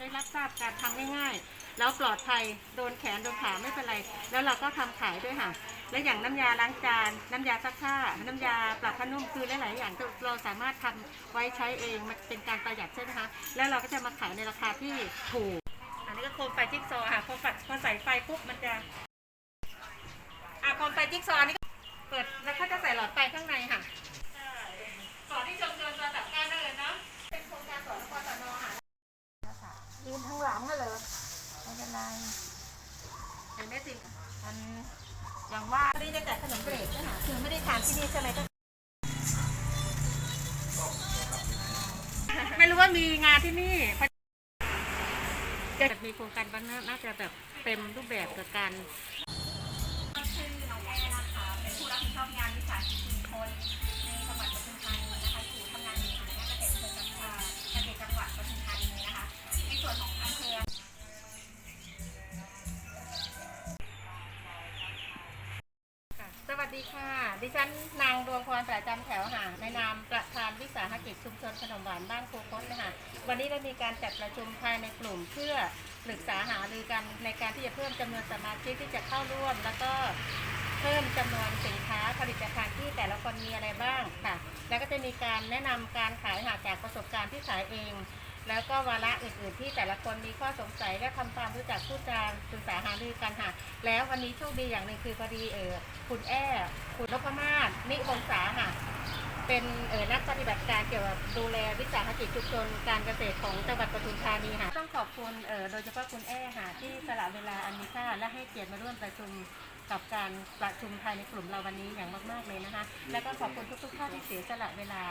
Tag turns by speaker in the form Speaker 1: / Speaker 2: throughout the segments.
Speaker 1: ได้รับทราบการทำง่ายๆ แล้วปลอดภัยโดนแขนโดนขาไม่เป็นไร แล้วเราก็ทำขายด้วยค่ะ และอย่างน้ำยาล้างจานน้ำยาซักผ้า น้ำยาปรับผ้านุ่มคือหลายๆอย่างเราสามารถทำไว้ใช้เองมันเป็นการประหยัดใช่ไหมคะแล้วเราก็จะมาขายในราคาที่ถูก อันนี้ก็โคมไฟจิ๊กซอว์ค่ะพอฝัดพอใส่ไฟปุ๊บมันจะอะโคมไฟจิ๊กซอว์นี้ก็เปิดแล้วเขาจะใส่หลอดไฟข้างในค่ะสอนที่ชมชนตัวจับก้านได้เลยเนาะ เป็นโครงการสอนกศนค่ะ
Speaker 2: ยืนข้างหลังก็เลยไม่เป็นไร
Speaker 1: เห็นไหมสิ
Speaker 2: มันอย่างว่า
Speaker 1: ไม่ได้แจกขนมเบรกด้วยค่ะคือไม่ได้ทานที่นี่ใช่ไหมก็ไม่รู้ว่ามีงานที่นี่จะมีโครงการบ้านน่าจะแบบเต็มรูปแบบกับการ
Speaker 3: ดีค่ะ ดิ
Speaker 1: ฉันนางดวงพรสายจำแถวค่ะในนามประธานวิสาหกิจชุมชนขนมหวานบ้านโคโคสนะคะวันนี้เรามีการจัดประชุมภายในกลุ่มเพื่อปรึกษาหารือกันในการที่จะเพิ่มจำนวนสมาชิกที่จะเข้าร่วม แล้วก็เพิ่มจำนวนสินค้าผลิตภัณฑ์ที่แต่ละคนมีอะไรบ้างค่ะ แล้วก็จะมีการแนะนำการขายหาจากประสบการณ์ที่ขายเอง แล้วก็วาระอื่นๆที่แต่ละคนมีข้อสงสัยและทำความรู้จักพูดจาปรึกษาหารือกันค่ะ แล้ววันนี้โชคดีอย่างหนึ่งคือพอดีเออคุณแอ้คุณนพมาศนิวงศาค่ะ เป็นเออนักปฏิบัติการเกี่ยวกับดูแลวิสาหกิจชุมชนการเกษตรของจังหวัดปทุมธานีค่ะ ต้องขอบคุณเออโดยเฉพาะคุณแอ้ค่ะที่สละเวลาอันมีค่าและให้เกียรติมาร่วมประชุม กับการประชุมภายในกลุ่มเราวันนี้อย่างมากๆเลยนะคะ แล้วก็ขอบคุณทุกๆท่านที่เสียสละเวลา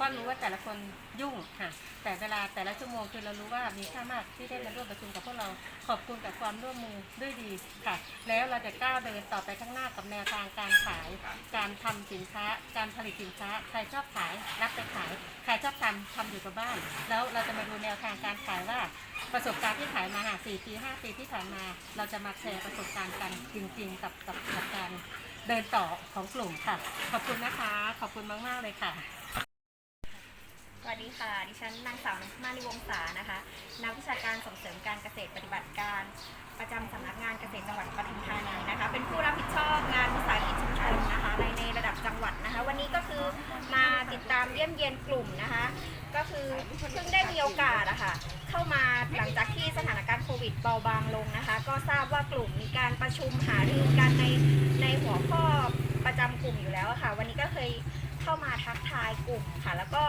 Speaker 1: ก็รู้ว่าแต่ละคนยุ่งค่ะ แต่เวลาแต่ละชั่วโมงคือเรารู้ว่ามีค่ามากที่ได้มาร่วมประชุมกับพวกเรา ขอบคุณกับความร่วมมือด้วยดีค่ะ แล้วเราจะก้าวเดินต่อไปข้างหน้ากับแนวทางการขาย การทำสินค้า การผลิตสินค้า ใครชอบขายรับไปขาย ใครชอบทำทำอยู่กับบ้าน แล้วเราจะมาดูแนวทางการขายว่าประสบการณ์ที่ขายมาค่ะ4ปี5ปีที่ผ่านมา เราจะมาแชร์ประสบการณ์กันจริง ๆกับกับกับการเดินต่อของกลุ่มค่ะ ขอบคุณนะคะ ขอบคุณมาก ๆ เลยค่ะ
Speaker 3: สวัสดีค่ะ ดิฉันนางสาวนพมาลีวงศานะคะ นักวิชาการส่งเสริมการเกษตรปฏิบัติการ ประจำสำนักงานเกษตรจังหวัดปทุมธานีนะคะ เป็นผู้รับผิดชอบงานวิสาหกิจชุมชนนะคะในในระดับจังหวัดนะคะ วันนี้ก็คือมาติดตามเยี่ยมเยียนกลุ่มนะคะ ก็คือเพิ่งได้มีโอกาสอะค่ะ เข้ามาหลังจากที่สถานการณ์โควิดเบาบางลงนะคะ ก็ทราบว่ากลุ่มมีการ ประชุมหารือกันในในหัวข้อประจำกลุ่มอยู่แล้วค่ะ วันนี้ก็เคยเข้ามาทักทายกลุ่มค่ะ แล้วก็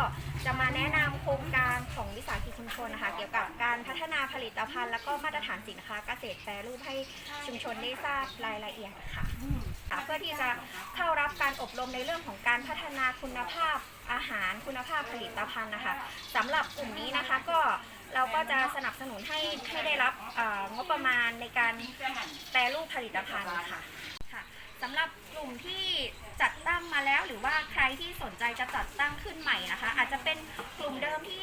Speaker 3: จะมาแนะนำโครงการของวิสาหกิจชุมชนนะคะ เกี่ยวกับการพัฒนาผลิตภัณฑ์ แล้วก็มาตรฐานสินค้าเกษตรแปรรูปให้ชุมชนได้ทราบรายละเอียดค่ะ ค่ะ เพื่อที่จะเข้ารับการอบรมในเรื่องของการพัฒนาคุณภาพอาหารคุณภาพผลิตภัณฑ์นะคะสำหรับกลุ่มนี้นะคะก็เราก็จะสนับสนุนให้ให้ได้รับเอ่องบประมาณในการแปรรูปผลิตภัณฑ์ค่ะค่ะสำหรับกลุ่มที่จัดตั้งมาแล้วหรือว่าใครที่สนใจจะจัดตั้งขึ้นใหม่นะคะ อาจจะเป็นกลุ่มเดิมที่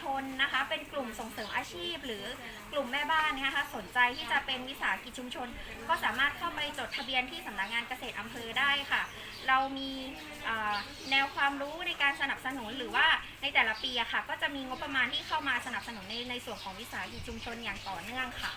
Speaker 3: ชนนะคะ เป็นกลุ่มส่งเสริมอาชีพ หรือกลุ่มแม่บ้านนะคะสนใจที่จะเป็นวิสาหกิจชุมชน ก็สามารถเข้าไปจดทะเบียนที่สำนักงานเกษตรอำเภอได้ค่ะ เรามีแนวความรู้ในการสนับสนุนหรือว่าในแต่ละปีอะค่ะ ก็จะมีงบประมาณที่เข้ามาสนับสนุนในในส่วนของวิสาหกิจชุมชนอย่างต่อเนื่องค่ะ